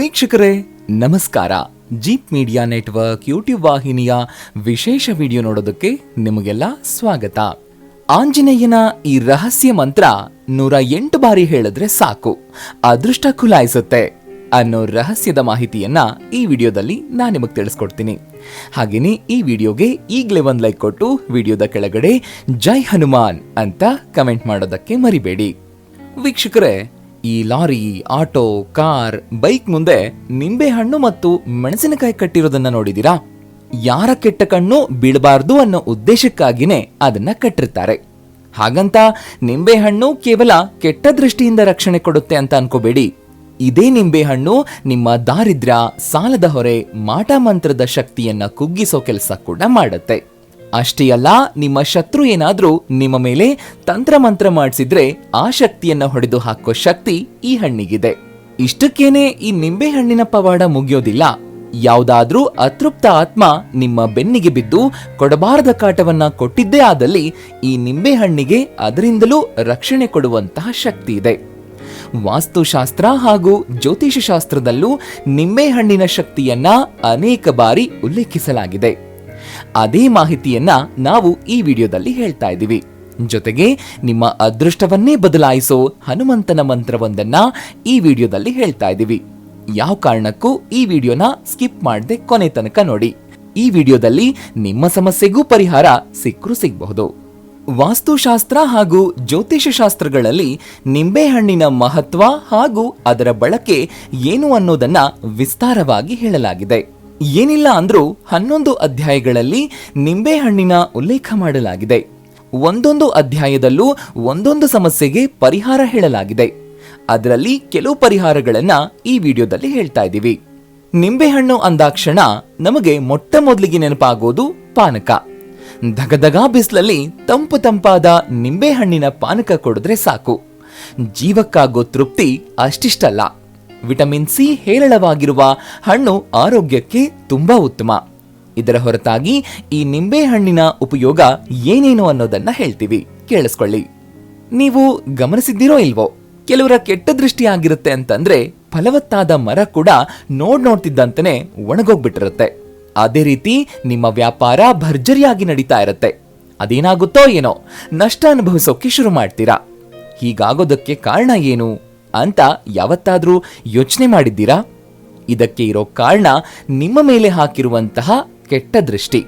ವೀಕ್ಷಕರೇ, ನಮಸ್ಕಾರ. Jeep media network YouTube ವಾಹಿನಿಯ ವಿಶೇಷ ವಿಡಿಯೋ ನೋಡೋದಕ್ಕೆ ನಿಮಗೆಲ್ಲ ಸ್ವಾಗತ. ಆಂಜನೇಯನ ಈ ರಹಸ್ಯ ಮಂತ್ರ ನೂರ ಎಂಟು ಬಾರಿ ಹೇಳಿದ್ರೆ ಸಾಕು. ಅದೃಷ್ಟ ಖುಲಾಯಿಸುತ್ತೆ ಅನ್ನೋ ರಹಸ್ಯದ ಮಾಹಿತಿಯನ್ನ ಈ ವಿಡಿಯೋದಲ್ಲಿ ನಾನು ನಿಮಗೆ ತಿಳಿಸ್ಕೊಡ್ತೀನಿ. ಹಾಗೇನೆ ಈ ವಿಡಿಯೋಗೆ ಈಗಲೇ ಒಂದು ಲೈಕ್ ಕೊಟ್ಟು ವಿಡಿಯೋದ ಕೆಳಗಡೆ ಜೈ ಹನುಮಾನ್ ಅಂತ ಕಮೆಂಟ್ ಮಾಡೋದಕ್ಕೆ ಮರಿಬೇಡಿ. ವೀಕ್ಷಕರೇ ಈ ಲಾರಿ, ಆಟೋ, ಕಾರ್, ಬೈಕ್ ಮುಂದೆ ನಿಂಬೆಹಣ್ಣು ಮತ್ತು ಮೆಣಸಿನಕಾಯಿ ಕಟ್ಟಿರೋದನ್ನ ನೋಡಿದೀರಾ? ಯಾರ ಕೆಟ್ಟ ಕಣ್ಣು ಬೀಳಬಾರ್ದು ಅನ್ನೋ ಉದ್ದೇಶಕ್ಕಾಗಿನೇ ಅದನ್ನ ಕಟ್ಟಿರ್ತಾರೆ. ಹಾಗಂತ ನಿಂಬೆಹಣ್ಣು ಕೇವಲ ಕೆಟ್ಟ ದೃಷ್ಟಿಯಿಂದ ರಕ್ಷಣೆ ಕೊಡುತ್ತೆ ಅಂತ ಅನ್ಕೋಬೇಡಿ. ಇದೇ ನಿಂಬೆಹಣ್ಣು ನಿಮ್ಮ ದಾರಿದ್ರ್ಯ, ಸಾಲದ ಹೊರೆ, ಮಾಟ ಮಂತ್ರದ ಶಕ್ತಿಯನ್ನ ಕುಗ್ಗಿಸೋ ಕೆಲಸ ಕೂಡ ಮಾಡುತ್ತೆ. ಅಷ್ಟೇ ಅಲ್ಲ, ನಿಮ್ಮ ಶತ್ರು ಏನಾದರೂ ನಿಮ್ಮ ಮೇಲೆ ತಂತ್ರ ಮಂತ್ರ ಮಾಡಿಸಿದ್ರೆ ಆ ಶಕ್ತಿಯನ್ನ ಹೊಡೆದು ಹಾಕೋ ಶಕ್ತಿ ಈ ಹಣ್ಣಿಗಿದೆ. ಇಷ್ಟಕ್ಕೇನೆ ಈ ನಿಂಬೆ ಹಣ್ಣಿನ ಪವಾಡ ಮುಗಿಯೋದಿಲ್ಲ. ಯಾವ್ದಾದ್ರೂ ಅತೃಪ್ತ ಆತ್ಮ ನಿಮ್ಮ ಬೆನ್ನಿಗೆ ಬಿದ್ದು ಕೊಡಬಾರದ ಕಾಟವನ್ನ ಕೊಟ್ಟಿದ್ದೇ ಆದಲ್ಲಿ ಈ ನಿಂಬೆ ಹಣ್ಣಿಗೆ ಅದರಿಂದಲೂ ರಕ್ಷಣೆ ಕೊಡುವಂತಹ ಶಕ್ತಿ ಇದೆ. ವಾಸ್ತುಶಾಸ್ತ್ರ ಹಾಗೂ ಜ್ಯೋತಿಷ ಶಾಸ್ತ್ರದಲ್ಲೂ ನಿಂಬೆಹಣ್ಣಿನ ಶಕ್ತಿಯನ್ನ ಅನೇಕ ಬಾರಿ ಉಲ್ಲೇಖಿಸಲಾಗಿದೆ. ಅದೇ ಮಾಹಿತಿಯನ್ನ ನಾವು ಈ ವಿಡಿಯೋದಲ್ಲಿ ಹೇಳ್ತಾ ಇದ್ದೀವಿ. ಜೊತೆಗೆ ನಿಮ್ಮ ಅದೃಷ್ಟವನ್ನೇ ಬದಲಾಯಿಸೋ ಹನುಮಂತನ ಮಂತ್ರವೊಂದನ್ನ ಈ ವಿಡಿಯೋದಲ್ಲಿ ಹೇಳ್ತಾ ಇದ್ದೀವಿ. ಯಾವ ಕಾರಣಕ್ಕೂ ಈ ವಿಡಿಯೋನ ಸ್ಕಿಪ್ ಮಾಡದೆ ಕೊನೆ ತನಕ ನೋಡಿ. ಈ ವಿಡಿಯೋದಲ್ಲಿ ನಿಮ್ಮ ಸಮಸ್ಯೆಗೂ ಪರಿಹಾರ ಸಿಕ್ಕರೂ ಸಿಗಬಹುದು. ವಾಸ್ತುಶಾಸ್ತ್ರ ಹಾಗೂ ಜ್ಯೋತಿಷ ಶಾಸ್ತ್ರಗಳಲ್ಲಿ ನಿಂಬೆಹಣ್ಣಿನ ಮಹತ್ವ ಹಾಗೂ ಅದರ ಬಳಕೆ ಏನು ಅನ್ನೋದನ್ನ ವಿಸ್ತಾರವಾಗಿ ಹೇಳಲಾಗಿದೆ. ಏನಿಲ್ಲ ಅಂದ್ರೂ ಹನ್ನೊಂದು ಅಧ್ಯಾಯಗಳಲ್ಲಿ ನಿಂಬೆಹಣ್ಣಿನ ಉಲ್ಲೇಖ ಮಾಡಲಾಗಿದೆ. ಒಂದೊಂದು ಅಧ್ಯಾಯದಲ್ಲೂ ಒಂದೊಂದು ಸಮಸ್ಯೆಗೆ ಪರಿಹಾರ ಹೇಳಲಾಗಿದೆ. ಅದರಲ್ಲಿ ಕೆಲವು ಪರಿಹಾರಗಳನ್ನ ಈ ವಿಡಿಯೋದಲ್ಲಿ ಹೇಳ್ತಾ ಇದ್ದೀವಿ. ನಿಂಬೆಹಣ್ಣು ಅಂದಾಕ್ಷಣ ನಮಗೆ ಮೊಟ್ಟ ಮೊದಲಿಗೆ ನೆನಪಾಗೋದು ಪಾನಕ. ಧಗಧಗ ಬಿಸಿಲಲ್ಲಿ ತಂಪು ತಂಪಾದ ನಿಂಬೆಹಣ್ಣಿನ ಪಾನಕ ಕೊಡಿದ್ರೆ ಸಾಕು. ಜೀವಕ್ಕಾಗೋ ತೃಪ್ತಿ ಅಷ್ಟಿಷ್ಟಲ್ಲ. ವಿಟಮಿನ್ ಸಿ ಹೇರಳವಾಗಿರುವ ಹಣ್ಣು ಆರೋಗ್ಯಕ್ಕೆ ತುಂಬಾ ಉತ್ತಮ. ಇದರ ಹೊರತಾಗಿ ಈ ನಿಂಬೆಹಣ್ಣಿನ ಉಪಯೋಗ ಏನೇನು ಅನ್ನೋದನ್ನ ಹೇಳ್ತೀವಿ. ಕೇಳಿಸ್ಕೊಳ್ಳಿ. ನೀವು ಗಮನಿಸಿದ್ದೀರೋ ಇಲ್ವೋ? ಕೆಲವರ ಕೆಟ್ಟ ದೃಷ್ಟಿ ಆಗಿರುತ್ತೆ ಅಂತಂದ್ರೆ ಫಲವತ್ತಾದ ಮರ ಕೂಡ ನೋಡ್ ನೋಡ್ತಿದ್ದಂತನೇ ಒಣಗೋಗ್ಬಿಟ್ಟಿರುತ್ತೆ. ಅದೇ ರೀತಿ ನಿಮ್ಮ ವ್ಯಾಪಾರ ಭರ್ಜರಿಯಾಗಿ ನಡೀತಾ ಇರುತ್ತೆ. ಅದೇನಾಗುತ್ತೋ ಏನೋ ನಷ್ಟ ಅನುಭವಿಸೋಕೆ ಶುರು ಮಾಡ್ತೀರಾ. ಹೀಗಾಗೋದಕ್ಕೆ ಕಾರಣ ಏನು? ಅಂತ ಯಾವತ್ತಾದರೂ ಯೋಚನೆ ಮಾಡಿದ್ದೀರಾ? ಇದಕ್ಕೆ ಇರೋ ಕಾರಣ ನಿಮ್ಮ ಮೇಲೆ ಹಾಕಿರುವಂತಹ ಕೆಟ್ಟ ದೃಷ್ಟಿ.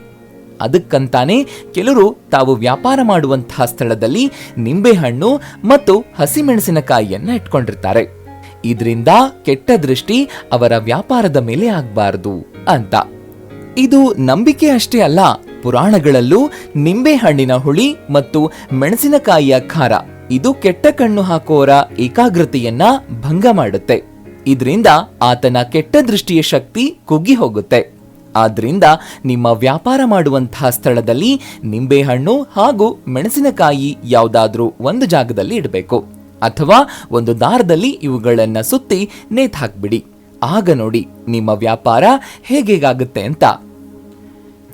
ಅದಕ್ಕಂತಾನೆ ಕೆಲವರು ತಾವು ವ್ಯಾಪಾರ ಮಾಡುವಂತಹ ಸ್ಥಳದಲ್ಲಿ ನಿಂಬೆಹಣ್ಣು ಮತ್ತು ಹಸಿಮೆಣಸಿನಕಾಯಿಯನ್ನು ಇಟ್ಕೊಂಡಿರ್ತಾರೆ. ಇದರಿಂದ ಕೆಟ್ಟ ದೃಷ್ಟಿ ಅವರ ವ್ಯಾಪಾರದ ಮೇಲೆ ಆಗಬಾರದು ಅಂತ. ಇದು ನಂಬಿಕೆ ಅಷ್ಟೇ ಅಲ್ಲ, ಪುರಾಣಗಳಲ್ಲೂ ನಿಂಬೆಹಣ್ಣಿನ ಹುಳಿ ಮತ್ತು ಮೆಣಸಿನಕಾಯಿಯ ಖಾರ. ಇದು ಕೆಟ್ಟ ಕಣ್ಣು ಹಾಕೋರ ಏಕಾಗ್ರತೆಯನ್ನ ಭಂಗ ಮಾಡುತ್ತೆ. ಇದರಿಂದ ಆತನ ಕೆಟ್ಟ ದೃಷ್ಟಿಯ ಶಕ್ತಿ ಕುಗ್ಗಿ ಹೋಗುತ್ತೆ. ಆದ್ರಿಂದ ನಿಮ್ಮ ವ್ಯಾಪಾರ ಮಾಡುವಂತಹ ಸ್ಥಳದಲ್ಲಿ ನಿಂಬೆಹಣ್ಣು ಹಾಗೂ ಮೆಣಸಿನಕಾಯಿ ಯಾವುದಾದ್ರೂ ಒಂದು ಜಾಗದಲ್ಲಿ ಇಡಬೇಕು. ಅಥವಾ ಒಂದು ದಾರದಲ್ಲಿ ಇವುಗಳನ್ನು ಸುತ್ತಿ ನೇತ್ ಹಾಕ್ಬಿಡಿ. ಆಗ ನೋಡಿ ನಿಮ್ಮ ವ್ಯಾಪಾರ ಹೇಗೇಗಾಗುತ್ತೆ ಅಂತ.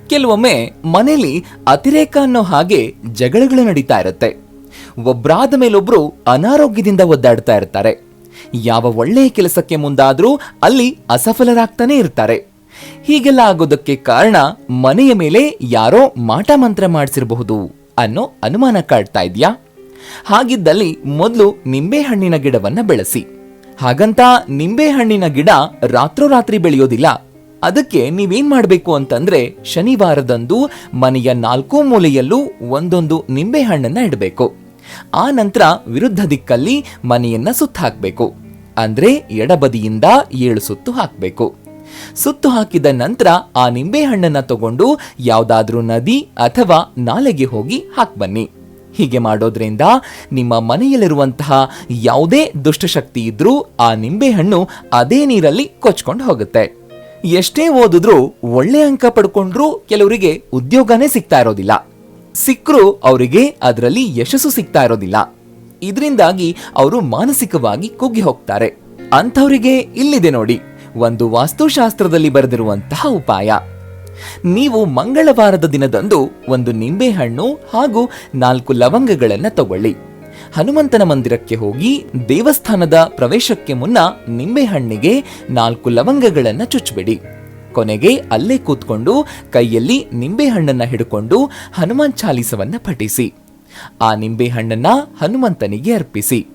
ಕೆಲವೊಮ್ಮೆ ಮನೆಯಲ್ಲಿ ಅತಿರೇಕ ಅನ್ನೋ ಹಾಗೆ ಜಗಳಗಳು ನಡೀತಾ ಇರುತ್ತೆ. ಒಬ್ರಾದ ಮೇಲೊಬ್ಬರು ಅನಾರೋಗ್ಯದಿಂದ ಒದ್ದಾಡ್ತಾ ಇರ್ತಾರೆ. ಯಾವ ಒಳ್ಳೆಯ ಕೆಲಸಕ್ಕೆ ಮುಂದಾದರೂ ಅಲ್ಲಿ ಅಸಫಲರಾಗ್ತಾನೆ ಇರ್ತಾರೆ. ಹೀಗೆಲ್ಲ ಆಗೋದಕ್ಕೆ ಕಾರಣ ಮನೆಯ ಮೇಲೆ ಯಾರೋ ಮಾಟ ಮಂತ್ರ ಮಾಡಿಸಿರಬಹುದು ಅನ್ನೋ ಅನುಮಾನ ಕಾಡ್ತಾ ಇದ್ಯಾ? ಹಾಗಿದ್ದಲ್ಲಿ ಮೊದಲು ನಿಂಬೆಹಣ್ಣಿನ ಗಿಡವನ್ನ ಬೆಳೆಸಿ. ಹಾಗಂತ ನಿಂಬೆಹಣ್ಣಿನ ಗಿಡ ರಾತ್ರೋರಾತ್ರಿ ಬೆಳೆಯೋದಿಲ್ಲ. ಅದಕ್ಕೆ ನೀವೇನ್ ಮಾಡಬೇಕು ಅಂತಂದ್ರೆ ಶನಿವಾರದಂದು ಮನೆಯ ನಾಲ್ಕು ಮೂಲೆಯಲ್ಲೂ ಒಂದೊಂದು ನಿಂಬೆಹಣ್ಣನ್ನ ಇಡಬೇಕು. ಆ ನಂತರ ವಿರುದ್ಧ ದಿಕ್ಕಲ್ಲಿ ಮನೆಯನ್ನ ಸುತ್ತ ಹಾಕಬೇಕು ಅಂದ್ರೆ ಎಡಬದಿಯಿಂದ ಏಳು ಸುತ್ತು ಹಾಕಬೇಕು. ಸುತ್ತು ಹಾಕಿದ ನಂತರ ಆ ನಿಂಬೆಹಣ್ಣನ್ನ ತಗೊಂಡು ಯಾವ್ದಾದ್ರೂ ನದಿ ಅಥವಾ ನಾಲೆಗೆ ಹೋಗಿ ಹಾಕ್ಬನ್ನಿ ಹೀಗೆ ಮಾಡೋದ್ರಿಂದ ನಿಮ್ಮ ಮನೆಯಲ್ಲಿರುವಂತಹ ಯಾವುದೇ ದುಷ್ಟಶಕ್ತಿ ಇದ್ರೂ ಆ ನಿಂಬೆಹಣ್ಣು ಅದೇ ನೀರಲ್ಲಿ ಕೊಚ್ಕೊಂಡು ಹೋಗುತ್ತೆ. ಎಷ್ಟೇ ಓದಿದ್ರೂ ಒಳ್ಳೆ ಅಂಕ ಪಡ್ಕೊಂಡ್ರೂ ಕೆಲವರಿಗೆ ಉದ್ಯೋಗನೇ ಸಿಗ್ತಾ ಇರೋದಿಲ್ಲ. ಸಿಕ್ಕರೂ ಅವರಿಗೆ ಅದರಲ್ಲಿ ಯಶಸ್ಸು ಸಿಗ್ತಾ ಇರೋದಿಲ್ಲ. ಇದರಿಂದಾಗಿ ಅವರು ಮಾನಸಿಕವಾಗಿ ಕುಗ್ಗಿ ಹೋಗ್ತಾರೆ. ಅಂಥವರಿಗೆ ಇಲ್ಲಿದೆ ನೋಡಿ, ಒಂದು ವಾಸ್ತುಶಾಸ್ತ್ರದಲ್ಲಿ ಬರೆದಿರುವಂತಹ ಉಪಾಯ. ನೀವು ಮಂಗಳವಾರದ ದಿನದಂದು ಒಂದು ನಿಂಬೆಹಣ್ಣು ಹಾಗೂ ನಾಲ್ಕು ಲವಂಗಗಳನ್ನು ತಗೊಳ್ಳಿ. ಹನುಮಂತನ ಮಂದಿರಕ್ಕೆ ಹೋಗಿ ದೇವಸ್ಥಾನದ ಪ್ರವೇಶಕ್ಕೆ ಮುನ್ನ ನಿಂಬೆಹಣ್ಣಿಗೆ ನಾಲ್ಕು ಲವಂಗಗಳನ್ನು ಚುಚ್ಚಬೇಡಿ. ಕೊನೆಗೆ ಅಲ್ಲೇ ಕೂತ್ಕೊಂಡು ಕೈಯಲ್ಲಿ ನಿಂಬೆಹಣ್ಣನ್ನು ಹಿಡ್ಕೊಂಡು ಹನುಮಾನ್ ಚಾಲಿಸವನ್ನ ಪಠಿಸಿ. ಆ ನಿಂಬೆಹಣ್ಣನ್ನ ಹನುಮಂತನಿಗೆ ಅರ್ಪಿಸಿ.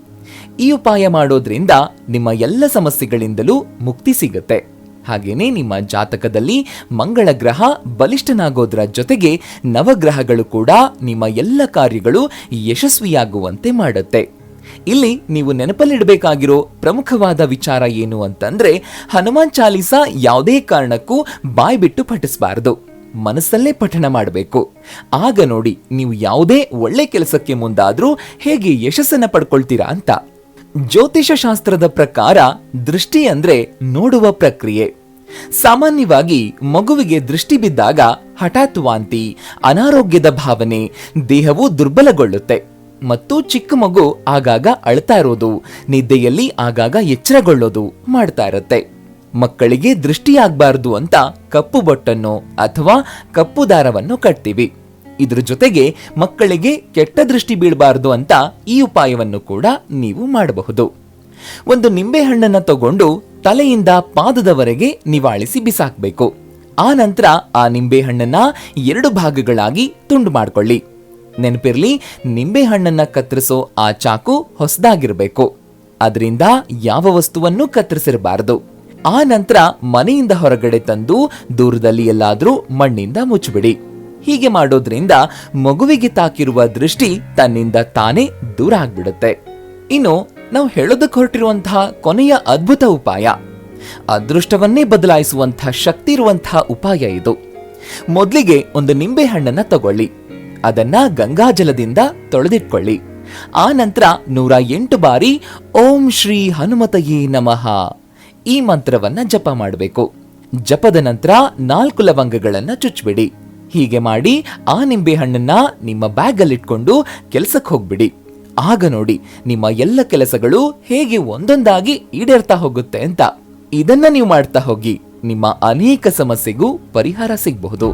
ಈ ಉಪಾಯ ಮಾಡೋದ್ರಿಂದ ನಿಮ್ಮ ಎಲ್ಲ ಸಮಸ್ಯೆಗಳಿಂದಲೂ ಮುಕ್ತಿ ಸಿಗುತ್ತೆ. ಹಾಗೇನೇ ನಿಮ್ಮ ಜಾತಕದಲ್ಲಿ ಮಂಗಳ ಗ್ರಹ ಬಲಿಷ್ಠನಾಗೋದ್ರ ಜೊತೆಗೆ ನವಗ್ರಹಗಳು ಕೂಡ ನಿಮ್ಮ ಎಲ್ಲ ಕಾರ್ಯಗಳು ಯಶಸ್ವಿಯಾಗುವಂತೆ ಮಾಡುತ್ತೆ. ಇಲ್ಲಿ ನೀವು ನೆನಪಲ್ಲಿಡಬೇಕಾಗಿರೋ ಪ್ರಮುಖವಾದ ವಿಚಾರ ಏನು ಅಂತಂದ್ರೆ ಹನುಮಾನ್ ಚಾಲೀಸ ಯಾವುದೇ ಕಾರಣಕ್ಕೂ ಬಾಯ್ಬಿಟ್ಟು ಪಠಿಸಬಾರದು. ಮನಸ್ಸಲ್ಲೇ ಪಠಣ ಮಾಡಬೇಕು. ಆಗ ನೋಡಿ ನೀವು ಯಾವುದೇ ಒಳ್ಳೆ ಕೆಲಸಕ್ಕೆ ಮುಂದಾದರೂ ಹೇಗೆ ಯಶಸ್ಸನ್ನು ಪಡ್ಕೊಳ್ತೀರಾ ಅಂತ. ಜ್ಯೋತಿಷ ಶಾಸ್ತ್ರದ ಪ್ರಕಾರ ದೃಷ್ಟಿ ಅಂದ್ರೆ ನೋಡುವ ಪ್ರಕ್ರಿಯೆ. ಸಾಮಾನ್ಯವಾಗಿ ಮಗುವಿಗೆ ದೃಷ್ಟಿ ಬಿದ್ದಾಗ ಹಠಾತ್ ವಾಂತಿ, ಅನಾರೋಗ್ಯದ ಭಾವನೆ, ದೇಹವು ದುರ್ಬಲಗೊಳ್ಳುತ್ತೆ ಮತ್ತು ಚಿಕ್ಕ ಮಗು ಆಗಾಗ ಅಳ್ತಾ ಇರೋದು, ನಿದ್ದೆಯಲ್ಲಿ ಆಗಾಗ ಎಚ್ಚರಗೊಳ್ಳೋದು ಮಾಡ್ತಾ ಇರುತ್ತೆ. ಮಕ್ಕಳಿಗೆ ದೃಷ್ಟಿಯಾಗಬಾರ್ದು ಅಂತ ಕಪ್ಪು ಬೊಟ್ಟನ್ನು ಅಥವಾ ಕಪ್ಪು ದಾರವನ್ನು ಕಟ್ತೀವಿ. ಇದ್ರ ಜೊತೆಗೆ ಮಕ್ಕಳಿಗೆ ಕೆಟ್ಟ ದೃಷ್ಟಿ ಬೀಳಬಾರದು ಅಂತ ಈ ಉಪಾಯವನ್ನು ಕೂಡ ನೀವು ಮಾಡಬಹುದು. ಒಂದು ನಿಂಬೆಹಣ್ಣನ್ನು ತಗೊಂಡು ತಲೆಯಿಂದ ಪಾದದವರೆಗೆ ನಿವಾಳಿಸಿ ಬಿಸಾಕಬೇಕು. ಆ ನಂತರ ಆ ನಿಂಬೆಹಣ್ಣನ್ನ ಎರಡು ಭಾಗಗಳಾಗಿ ತುಂಡು ಮಾಡ್ಕೊಳ್ಳಿ. ನೆನಪಿರಲಿ ನಿಂಬೆಹಣ್ಣನ್ನ ಕತ್ತರಿಸೋ ಆ ಚಾಕು ಹೊಸದಾಗಿರಬೇಕು. ಅದರಿಂದ ಯಾವ ವಸ್ತುವನ್ನು ಕತ್ತರಿಸಿರಬಾರದು. ಆ ನಂತರ ಮನೆಯಿಂದ ಹೊರಗಡೆ ತಂದು ದೂರದಲ್ಲಿ ಎಲ್ಲಾದರೂ ಮಣ್ಣಿಂದ ಮುಚ್ಚಿಬಿಡಿ. ಹೀಗೆ ಮಾಡೋದ್ರಿಂದ ಮಗುವಿಗೆ ತಾಕಿರುವ ದೃಷ್ಟಿ ತನ್ನಿಂದ ತಾನೇ ದೂರ ಆಗ್ಬಿಡುತ್ತೆ. ಇನ್ನು ನಾವು ಹೇಳೋದಕ್ಕೆ ಹೊರಟಿರುವಂತಹ ಕೊನೆಯ ಅದ್ಭುತ ಉಪಾಯ. ಅದೃಷ್ಟವನ್ನೇ ಬದಲಾಯಿಸುವಂತಹ ಶಕ್ತಿ ಇರುವಂತಹ ಉಪಾಯ ಇದು. ಮೊದಲಿಗೆ ಒಂದು ನಿಂಬೆ ಹಣ್ಣನ್ನ ತಗೊಳ್ಳಿ. ಅದನ್ನ ಗಂಗಾಜಲದಿಂದ ತೊಳೆದಿಟ್ಕೊಳ್ಳಿ. ಆ ನಂತರ ನೂರ ಎಂಟು ಬಾರಿ ಓಂ ಶ್ರೀ ಹನುಮತಯೇ ನಮಃ. ಈ ಮಂತ್ರವನ್ನ ಜಪ ಮಾಡಬೇಕು. ಜಪದ ನಂತರ ನಾಲ್ಕು ಲವಂಗಗಳನ್ನ ಚುಚ್ಬಿಡಿ. ಹೀಗೆ ಮಾಡಿ ಆ ನಿಂಬೆ ಹಣ್ಣನ್ನ ನಿಮ್ಮ ಬ್ಯಾಗ್ ಅಲ್ಲಿ ಇಟ್ಕೊಂಡು ಕೆಲ್ಸಕ್ಕೆ ಹೋಗ್ಬಿಡಿ. ಆಗ ನೋಡಿ, ನಿಮ್ಮ ಎಲ್ಲ ಕೆಲಸಗಳು ಹೇಗೆ ಒಂದೊಂದಾಗಿ ಈಡೇರ್ತಾ ಹೋಗುತ್ತೆ ಅಂತ. ಇದನ್ನ ನೀವು ಮಾಡ್ತಾ ಹೋಗಿ, ನಿಮ್ಮ ಅನೇಕ ಸಮಸ್ಯೆಗೂ ಪರಿಹಾರ ಸಿಗಬಹುದು.